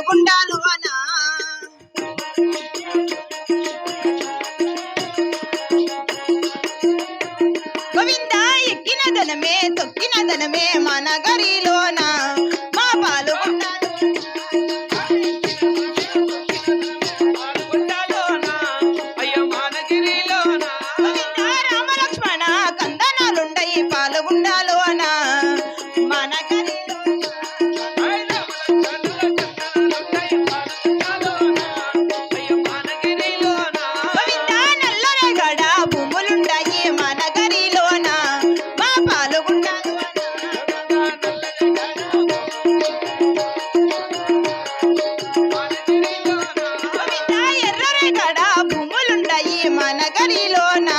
గుండాలు అనా. గోవింద ఎక్కిన ధనమే తొక్కిన ధనమే మన గరిలోన. భూములుండయి మన గరిలోనా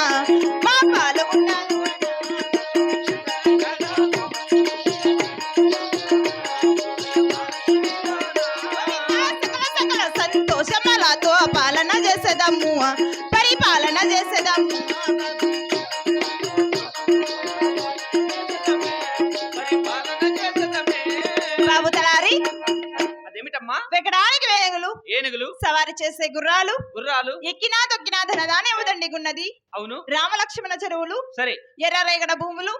చేసే గుర్రాలు గుర్రాలు? ఎక్కినా తొక్కినా ధనదానే ఉదండిగున్నది అవును. రామలక్ష్మణ చెరువులు సరే. ఎర్ర రేగడ భూములు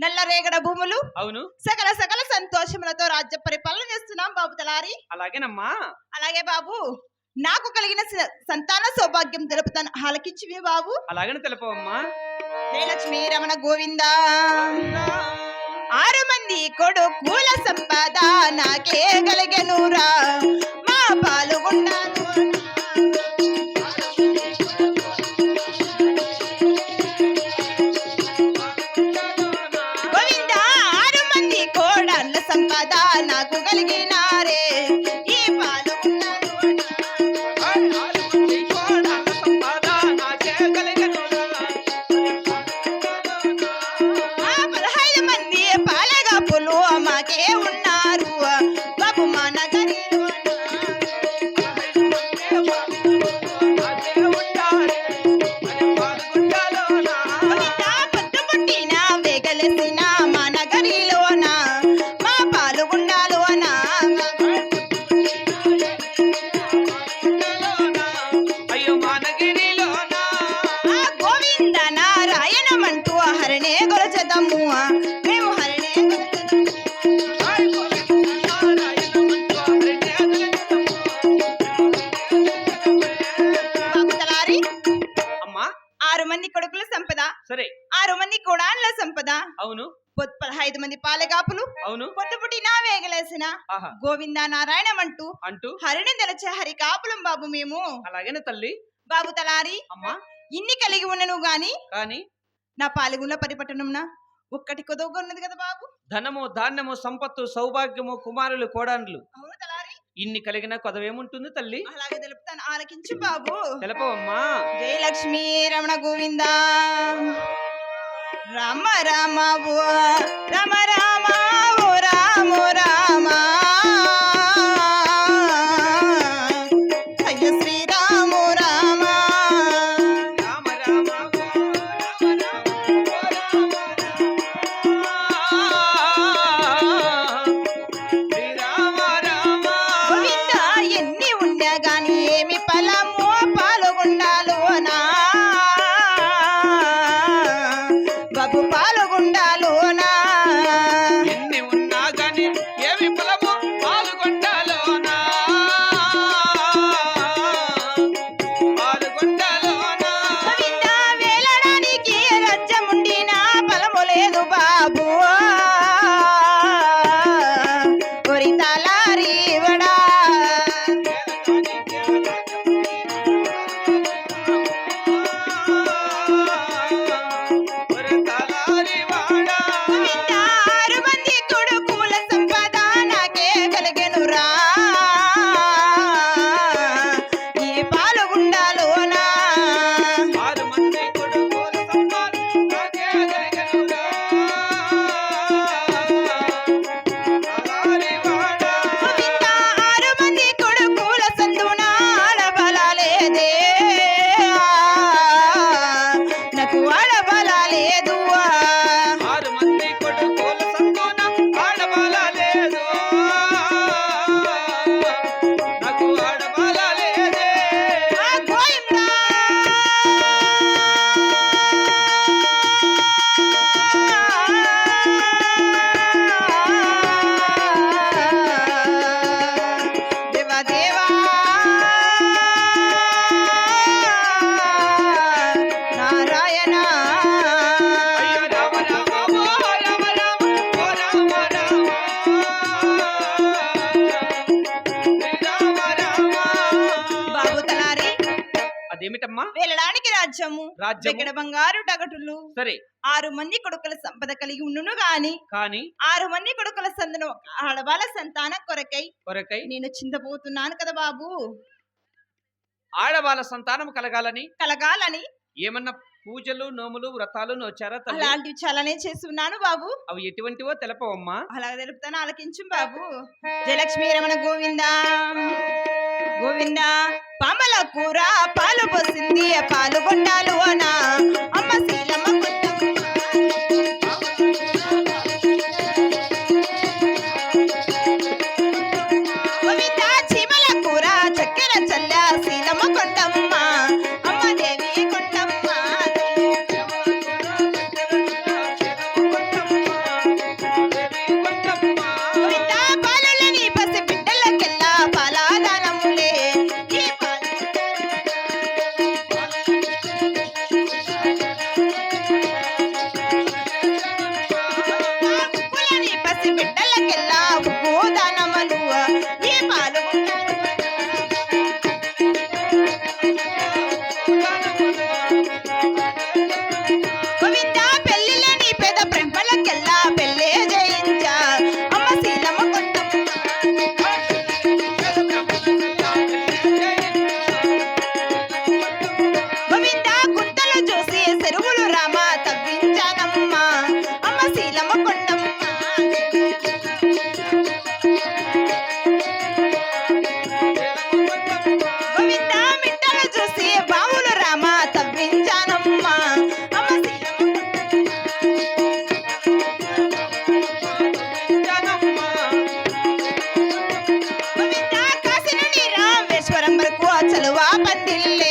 నల్ల రేగడ భూములు అవును. సకల సకల సంతోషములతో రాజ్య పరిపాలన చేస్తున్నాం బాబు తలారి. అలాగేనమ్మా. అలాగే బాబు. నాకు కలిగిన సంతాన సౌభాగ్యం తెలుపుతాను. ఆలకించివి బాబు. అలాగని తెలుపవమ్మా. జయలక్ష్మీ రమణ గోవింద. ఆరు మంది కొడుకుల సంపద నాకే కలిగెనురా మా పాల్గొన్నాను ఆహా. గోవింద నారాయణమంటూ అంటూ? హరిని తెలచే హరి కాపులం బాబు మేము. అలాగేనే తల్లి? బాబు తలారి. అమ్మా. ఇన్ని కలిగి ఉన్నను గాని? కానీ? నా పాలగుండ్ల పరిపట్టణంన? ఒక్కటి కొదవగా ఉన్నది కదా బాబు. ధనము ధాన్యము సంపత్తు సౌభాగ్యము కుమారులు కోడాండ్లు అవును తలారి. ఇన్ని కలిగిన కొదవేముంటుంది తల్లి? అలాగే తెలుపుతాను. ఆలకించు బాబు. తెలపవమ్మా. జయ లక్ష్మీ రమణ గోవింద. రామ రామ రామ రామ ఓ రామ రాజ్యము ఇక్కడ బంగారు టగటులు సరే. ఆరు మంది కొడుకుల సంపద కలిగి ఉండును గాని కానీ ఆరు మంది కొడుకుల సందను ఆడవాళ్ళ సంతానం కొరకై కొరకై నేను చింతపోతున్నాను కదా బాబు. ఆడవాళ్ళ సంతానం కలగాలని కలగాలని ఏమన్నా పూజలు నోములు వ్రతాలు నోచారా అలాంటివి చాలానే చేస్తున్నాను బాబు. అవి ఎటువంటివో తెలపవమ్మా. అలా తెలుపుతాను ఆలకించు బాబు. జయలక్ష్మి రమణ గోవిందా. గోవిందా పామల కూర పాలు పోసింది పాలు కొండాలు అనా. అమ్మ శీలమ్మ நாட்டில்